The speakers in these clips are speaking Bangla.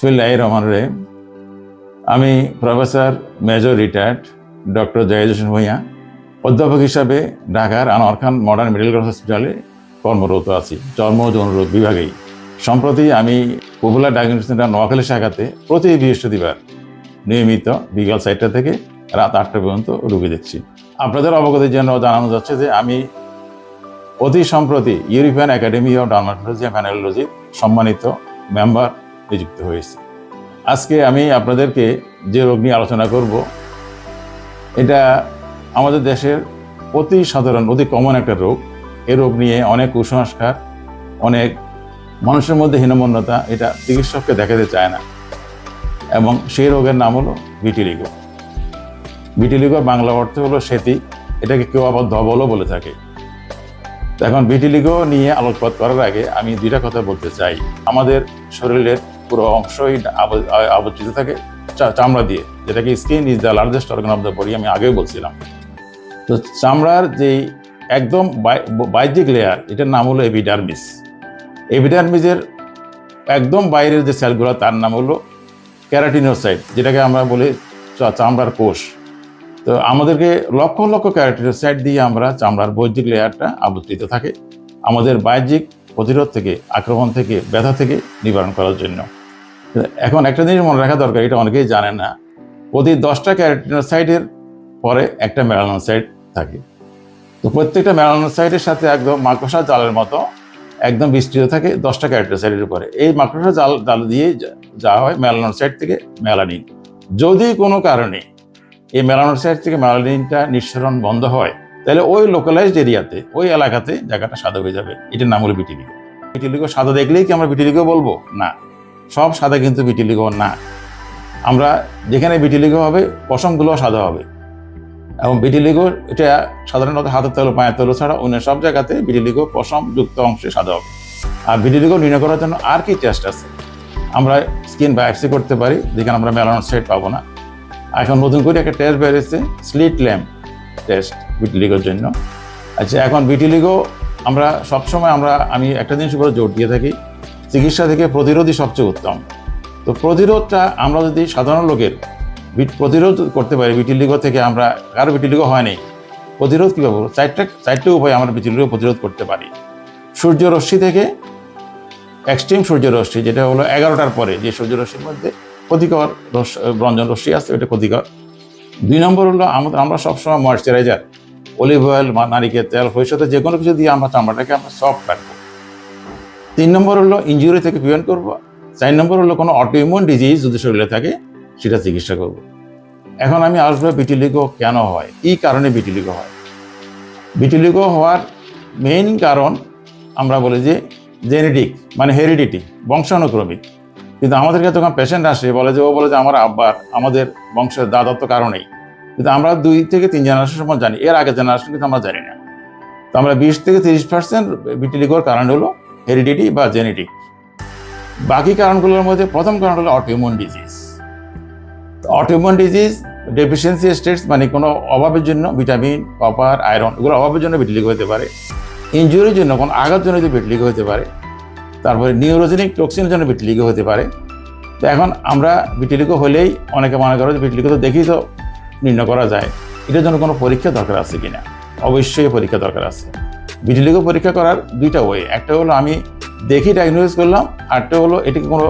বিসমিল্লাহ রহমান রহিম আমি professor major retired doctor Hossain Bhuiyan, অধ্যাপক হিসাবে ঢাকার Anwar Khan modern medical college হসপিটালে কর্মরত আছি। চর্ম যৌনরোগ বিভাগেই। সম্প্রতি আমি পপুলার ডায়াগনোস্টিক সেন্টার নোয়াখালী শাখাতে প্রতি বৃহস্পতিবার নিয়মিত বিকাল চারটা থেকে রাত আটটা পর্যন্ত রুগী দেখছি। আপনাদের অবগতির জন্য জানানো যাচ্ছে যে আমি অতি সম্প্রতি European academy of dermatology and প্যানোলজির সম্মানিত মেম্বার নিযুক্ত হয়েছে। আজকে আমি আপনাদেরকে যে রোগ নিয়ে আলোচনা করব, এটা আমাদের দেশের অতি সাধারণ, অতি কমন একটা রোগ। এই রোগ নিয়ে অনেক কুসংস্কার, অনেক মানুষের মধ্যে হীনমন্যতা, এটা চিকিৎসককে দেখাতে চায় না। এবং সেই রোগের নাম হলো ভিটিলিগো ভিটিলিগো বাংলা অর্থ হলো সেতি, এটাকে কেউ আবার ধবলও বলে থাকে। এখন ভিটিলিগো নিয়ে আলোকপাত করার আগে আমি দুইটা কথা বলতে চাই। আমাদের শরীরের পুরো অংশই আব- আবর্তিত থাকে চামড়া দিয়ে, যেটাকে skin is the largest organ of the body আমি আগেও বলছিলাম। তো চামড়ার যেই একদম বাহ্যিক লেয়ার এটার নাম হলো এপিডার্মিস এপিডার্মিসের একদম বাইরের যে সেলগুলো তার নাম হলো ক্যারাটিনোসাইট যেটাকে আমরা বলি চামড়ার কোষ। তো আমাদেরকে লক্ষ লক্ষ ক্যারাটিনোসাইট দিয়ে আমরা চামড়ার বৈদ্যিক লেয়ারটা আবর্তিত থাকে, আমাদের বাহ্যিক প্রতিরোধ থেকে, আক্রমণ থেকে, ব্যথা থেকে নিবারণ করার জন্য। এখন একটা জিনিস মনে রাখা দরকার, এটা অনেকেই জানে না। প্রতি দশটা ক্যারাটিনোসাইটের পরে একটা মেলানোসাইট থাকে। তো প্রত্যেকটা মেলানোসাইটের সাথে একদম মাকড়সা জালের মতো একদম বিস্তৃত থাকে দশটা ক্যারাটিনোসাইটের উপরে। এই মাকড়সা জাল জাল দিয়ে যা- হয় মেলানোসাইট থেকে মেলানিন। যদি কোনো কারণে এই মেলানোসাইট থেকে মেলানিনটা নিঃসরণ বন্ধ হয়, তাহলে ওই লোকালাইজড এরিয়াতে, ওই এলাকাতে জায়গাটা সাদা হয়ে যাবে। এটার নাম হলো বিটিলিগো বিটিলিগো সাদা দেখলেই কি আমরা বিটিলিগো বলব? না। সব সাদা কিন্তু বিটিলিগো না। আমরা যেখানে বিটিলিগো হবে পশমগুলো সাদা হবে। এবং বিটিলিগো এটা সাধারণত হাতের তেলো, পায়ের তেলো ছাড়া অন্য সব জায়গাতে বিটিলিগো পশম যুক্ত অংশে সাদা হবে। আর বিটিলিগো নির্ণয় করার জন্য আর কি টেস্ট আছে? আমরা স্কিন বায়োপসি করতে পারি, যেখানে আমরা মেলানোর সেট পাবো না। এখন নতুন করে একটা টেস্ট বেরিয়েছে স্লিট ল্যাম্প টেস্ট বিটিলিগোর জন্য। আচ্ছা এখন বিটিলিগো আমরা সবসময় আমরা, আমি একটা জিনিস উপরে জোর দিয়ে থাকি চিকিৎসা থেকে প্রতিরোধই সবচেয়ে উত্তম। তো প্রতিরোধটা আমরা যদি সাধারণ লোকের প্রতিরোধ করতে পারি বিটিলিগো থেকে আমরা, কারও বিটিলিগো হয়নি, প্রতিরোধ কীভাবে? চারটা, চারটে উপায় আমরা বিটিলিগো প্রতিরোধ করতে পারি। সূর্য রশ্মি থেকে এক্সট্রিম সূর্য রশ্মি, যেটা হলো এগারোটার পরে যে সূর্য রশ্মির মধ্যে ক্ষতিকর রঞ্জন রশ্মি আছে, ওটা ক্ষতিকর। দুই নম্বর হলো আমাদের আমরা সবসময় ময়শ্চারাইজার, অলিভ অয়েল নারিকেল তেল ভবিষ্যতে যে কোনো কিছু দিয়ে আমরা চামড়াটাকে আমরা সফট রাখব। তিন নম্বর হলো ইঞ্জুরি থেকে প্রিভেন্ট করব। চার নম্বর হলো কোনো অটোইমিউন ডিজিজ যদি শরীরে থাকে, সেটা চিকিৎসা করব। এখন আমি আসব বিটিলিগো কেন হয়? কী কারণে বিটিলিগো হয়? বিটিলিগো হওয়ার মেইন কারণ আমরা বলি যে জেনেটিক মানে হেরিডিটি বংশানুক্রমিক। কিন্তু আমাদের কাছে যখন পেশেন্ট আসে, বলে যে, ও বলে যে, আমার আব্বার আমাদের বংশের দাদত্ব কারণেই কিন্তু আমরা দুই থেকে তিন জেনারেশন সময় জানি। এর আগে জেনারেশন কিন্তু আমরা জানি না। তো আমরা বিশ থেকে তিরিশ পার্সেন্ট বিটিলিগোর কারণ হলো হেরিডিটি বা জেনেটিক বাকি কারণগুলোর মধ্যে প্রথম কারণ হলো autoimmune disease autoimmune disease deficiency states মানে কোনো অভাবের জন্য ভিটামিন কপার আয়রন এগুলো অভাবের জন্য ভিটিলিগো হতে পারে। ইনজুরির জন্য কোনো আঘাত জন্য ভিটিলিগো হতে পারে, তারপরে নিউরোজেনিক টক্সিনের জন্য ভিটিলিগো হতে পারে। তো এখন আমরা ভিটিলিগো হলেই অনেকে মনে করে যে ভিটিলিগো তো দেখি তো নির্ণয় করা যায়, এটার জন্য কোনো পরীক্ষা দরকার আছে কিনা? অবশ্যই পরীক্ষা দরকার আছে। ভিটিলিগো পরীক্ষা করার দুইটা ওয়ে একটা হলো আমি দেখি ডায়াগনোস করলাম আরটা হলো এটিকে কোনো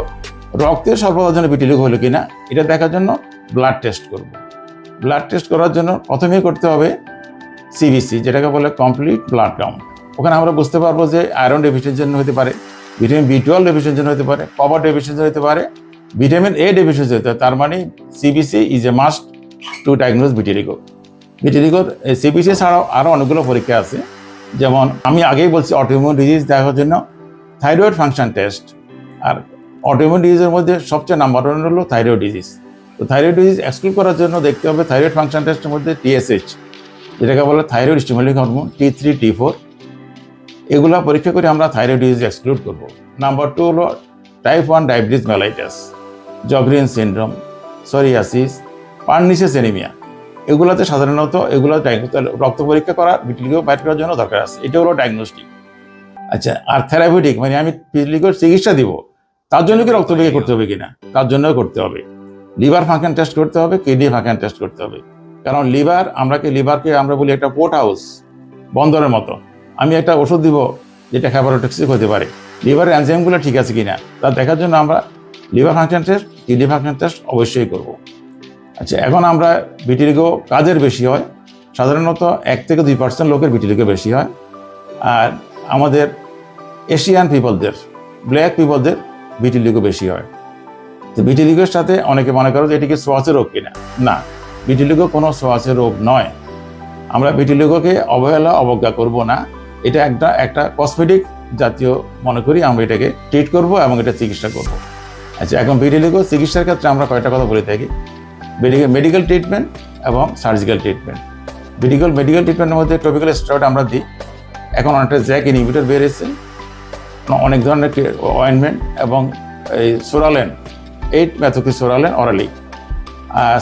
রক্তের স্বল্পতার জন্য ভিটিলিগো হলো কিনা, এটা দেখার জন্য ব্লাড টেস্ট করব। ব্লাড টেস্ট করার জন্য প্রথমেই করতে হবে সিবিসি যেটাকে বলে কমপ্লিট ব্লাড কাউন্ট ওখানে আমরা বুঝতে পারব যে আয়রন ডেফিসিয়েন্সির জন্য হতে পারে ভিটামিন বি টুয়েলভ ডেফিসিয়েন্সির জন্য হতে পারে কপার ডেফিসিয়েন্সি হতে পারে ভিটামিন এ ডেফিসিয়েন্সি হতে পারে। তার মানে CBC is a must to diagnose vitiligo ভিটিলিগোর CBC ছাড়াও আরও অনেকগুলো পরীক্ষা আছে। যেমন আমি আগেই বলছি অটোইমিউন ডিজিজ দেখার জন্য থাইরয়েড ফাংশন টেস্ট আর অটোইমিউন ডিজিজের মধ্যে সবচেয়ে নাম্বার ওয়ান হলো থাইরয়েড ডিজিজ তো থাইরয়েড ডিজিজ এক্সক্লুড করার জন্য দেখতে হবে থাইরয়েড ফাংশন টেস্টের মধ্যে টিএসএইচ যেটাকে বলে thyroid stimulating hormone T three T four এগুলো পরীক্ষা করে আমরা থাইরয়েড ডিজিজ এক্সক্লুড করব। নাম্বার টু হলো type one diabetes mellitus Sjogren syndrome psoriasis pernicious anaemia এগুলোতে সাধারণত এগুলো রক্ত পরীক্ষা করা ভিটিলিগো বাইর করার জন্য দরকার আছে। এটা হলো ডায়াগনস্টিক আচ্ছা আর থেরাপিউটিক মানে আমি ভিটিলিগোর চিকিৎসা দিব, তার জন্য কি রক্ত পরীক্ষা করতে হবে কিনা? তার জন্য করতে হবে। লিভার ফাংশন টেস্ট করতে হবে, কিডনি ফাংশন টেস্ট করতে হবে। কারণ লিভার আমরা কি লিভারকে আমরা বলি একটা পোর্ট হাউস, বন্দরের মতো। আমি একটা ওষুধ দিব যেটা হ্যাপারোটক্সিক হতে পারে। লিভারের অ্যানজাইমগুলো ঠিক আছে কিনা, তা দেখার জন্য আমরা liver function test kidney function test অবশ্যই করব। আচ্ছা এখন আমরা ভিটিলিগো কাজের বেশি হয়। সাধারণত এক থেকে দুই পার্সেন্ট লোকের ভিটিলিগো বেশি হয়। আর আমাদের এশিয়ান পিপলদের ব্ল্যাক পিপলদের ভিটিলিগো বেশি হয়। তো ভিটিলিগোর সাথে অনেকে মনে করো যে এটি কি সোয়াচের রোগ কিনা? না ভিটিলিগো কোনো সোয়াচের রোগ নয়। আমরা ভিটিলিগোকে অবহেলা, অবজ্ঞা করব না। এটা একটা একটা কসমেটিক জাতীয়, মনে করি আমরা এটাকে ট্রিট করব এবং এটা চিকিৎসা করব। আচ্ছা এখন ভিটিলিগো চিকিৎসার ক্ষেত্রে আমরা কয়েকটা কথা বলে থাকি? মেডিকেল ট্রিটমেন্ট এবং সার্জিক্যাল ট্রিটমেন্ট মেডিকেল মেডিকেল ট্রিটমেন্টের মধ্যে টপিক্যাল স্টেরয়েড আমরা দিই। এখন অনেকটা জ্যাক ইনহিবিটর বেরিয়েছে অনেক ধরনের অয়েনমেন্ট এবং এই সোরালেন এইট ম্যাথোকি সোরালেন অরালি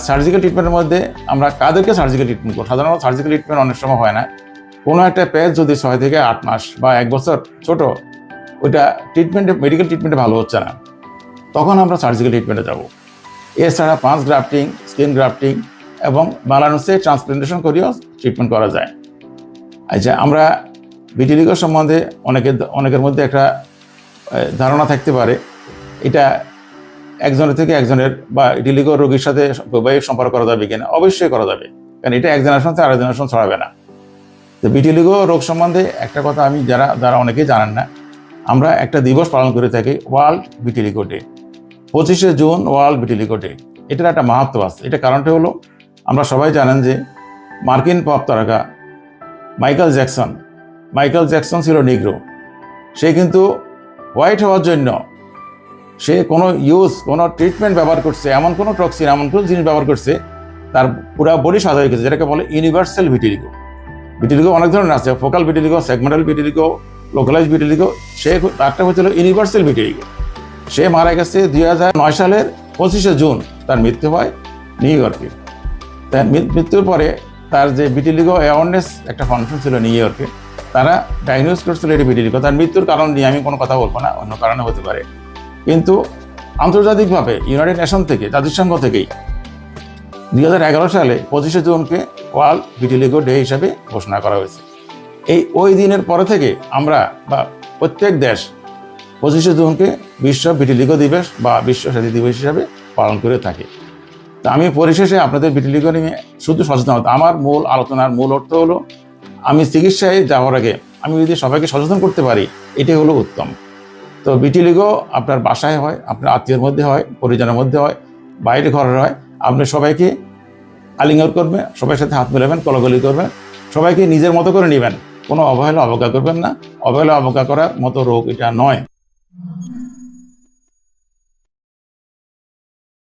সার্জিক্যাল ট্রিটমেন্টের মধ্যে আমরা কাদেরকে সার্জিক্যাল ট্রিটমেন্ট করি সাধারণত সার্জিক্যাল ট্রিটমেন্ট অনেক সময় হয় না। কোনো একটা পেজ যদি ছয় থেকে আট মাস বা এক বছর ছোট, ওইটা ট্রিটমেন্টে মেডিকেল ট্রিটমেন্টে ভালো হচ্ছে না। তখন আমরা সার্জিক্যাল ট্রিটমেন্টে যাব। এছাড়া পাঁচ গ্রাফটিং স্কিন গ্রাফটিং এবং বালানুসে ট্রান্সপ্লান্টেশন করেও ট্রিটমেন্ট করা যায়। আচ্ছা আমরা ভিটিলিগো সম্বন্ধে অনেকের অনেকের মধ্যে একটা ধারণা থাকতে পারে। এটা একজনের থেকে একজনের বা ভিটিলিগো রোগীর সাথে বৈবাহিক সম্পর্ক করা যাবে কিনা? অবশ্যই করা যাবে। কারণ এটা এক জেনারেশন থেকে আরেক জেনারেশন ছড়াবে না। তো ভিটিলিগো রোগ সম্বন্ধে একটা কথা আমি যারা যারা অনেকেই জানেন না, আমরা একটা দিবস পালন করে থাকি ওয়ার্ল্ড ভিটিলিগো ডে পঁচিশে জুন ওয়ার্ল্ড ভিটিলিগো ডে। এটার একটা মাহাত্ম আছে। এটা কারণটা হলো, আমরা সবাই জানেন যে মার্কিন পপ তারকা মাইকেল জ্যাকসন মাইকেল জ্যাকসন ছিল নিগ্রো। সে কিন্তু হোয়াইট হওয়ার জন্য সে কোনো ইউজ, কোনো ট্রিটমেন্ট ব্যবহার করছে, এমন কোনো টক্সিন, এমন কোনো জিনিস ব্যবহার করছে, তার পুরো বডি সাদা হয়ে গেছে যেটাকে বলে ইউনিভার্সাল ভিটিলিগো ভিটিলিগো অনেক ধরনের আছে, focal vitiligo segmental vitiligo localise vitiligo সে তারটা হচ্ছিল ইউনিভার্সাল ভিটিলিগো সে মারা গেছে দুই হাজার নয় সালের পঁচিশে জুন। তার মৃত্যু হয় নিউ ইয়র্কে। তার মৃত্যুর পরে তার যে বিটিলিগো অ্যাওয়ারনেস একটা ফাংশন ছিল নিউ ইয়র্কে, তারা ডায়াগনোস করছিল এটি বিটিলিগো তার মৃত্যুর কারণ নিয়ে আমি কোনো কথা বলব না, অন্য কারণে হতে পারে। কিন্তু আন্তর্জাতিকভাবে ইউনাইটেড নেশন থেকে, জাতিসংঘ থেকেই দুই হাজার এগারো সালে পঁচিশে জুনকে ওয়ার্ল্ড ভিটিলিগো ডে হিসাবে ঘোষণা করা হয়েছে। এই ওই দিনের পরে থেকে আমরা বা প্রত্যেক দেশ পঁচিশে জুনকে বিশ্ব ভিটিলিগো দিবস বা বিশ্ব স্বাধীন দিবস হিসাবে পালন করে থাকে। তা আমি পরিশেষে আপনাদের ভিটিলিগো নিয়ে শুধু সচেতনতা আমার মূল আলোচনার মূল অর্থ হলো, আমি চিকিৎসায় যাওয়ার আগে আমি যদি সবাইকে সচেতন করতে পারি এটাই হলো উত্তম। তো ভিটিলিগো আপনার বাসায় হয়, আপনার আত্মীয়ের মধ্যে হয়, পরিজনের মধ্যে হয়, বাইরে ঘরের হয়। আপনি সবাইকে আলিঙ্গন করবেন, সবার সাথে হাত মেলাবেন, কলাকলি করবেন, সবাইকে নিজের মতো করে নেবেন। কোনো অবহেলা, অবজ্ঞা করবেন না। অবহেলা, অবজ্ঞা করার মতো রোগ এটা নয়।